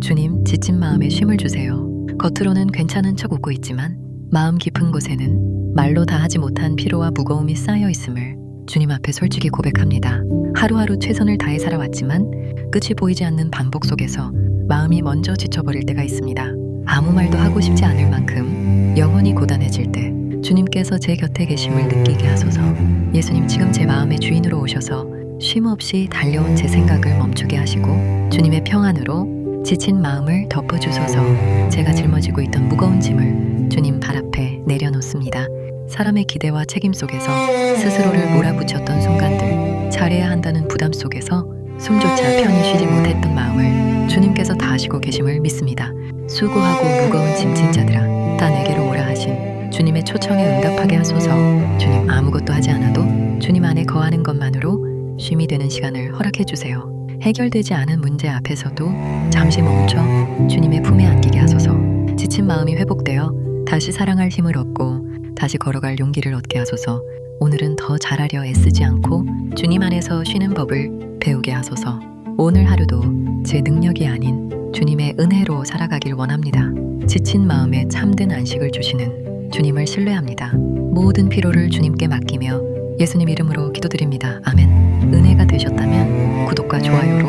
주님, 지친 마음에 쉼을 주세요. 겉으로는 괜찮은 척 웃고 있지만 마음 깊은 곳에는 말로 다 하지 못한 피로와 무거움이 쌓여 있음을 주님 앞에 솔직히 고백합니다. 하루하루 최선을 다해 살아왔지만 끝이 보이지 않는 반복 속에서 마음이 먼저 지쳐버릴 때가 있습니다. 아무 말도 하고 싶지 않을 만큼 영혼이 고단해질 때 주님께서 제 곁에 계심을 느끼게 하소서. 예수님 지금 제 마음의 주인으로 오셔서 쉼 없이 달려온 제 생각을 멈추게 하시고 주님의 평안으로 지친 마음을 덮어주소서. 제가 짊어지고 있던 무거운 짐을 주님 발 앞에 내려놓습니다. 사람의 기대와 책임 속에서 스스로를 몰아붙였던 순간들, 잘해야 한다는 부담 속에서 숨조차 편히 쉬지 못했던 마음을 주님께서 다 아시고 계심을 믿습니다. 수고하고 무거운 짐진 자들아, 다 내게로 오라 하신 주님의 초청에 응답하게 하소서. 주님 아무것도 하지 않아도 주님 안에 거하는 것만으로 쉼이 되는 시간을 허락해 주세요. 해결되지 않은 문제 앞에서도 잠시 멈춰 주님의 품에 안기게 하소서. 지친 마음이 회복되어 다시 사랑할 힘을 얻고 다시 걸어갈 용기를 얻게 하소서. 오늘은 더 잘하려 애쓰지 않고 주님 안에서 쉬는 법을 배우게 하소서. 오늘 하루도 제 능력이 아닌 주님의 은혜로 살아가길 원합니다. 지친 마음에 참된 안식을 주시는 주님을 신뢰합니다. 모든 피로를 주님께 맡기며 예수님 이름으로 기도드립니다. 아멘. 은혜가 되셨다면 Радіо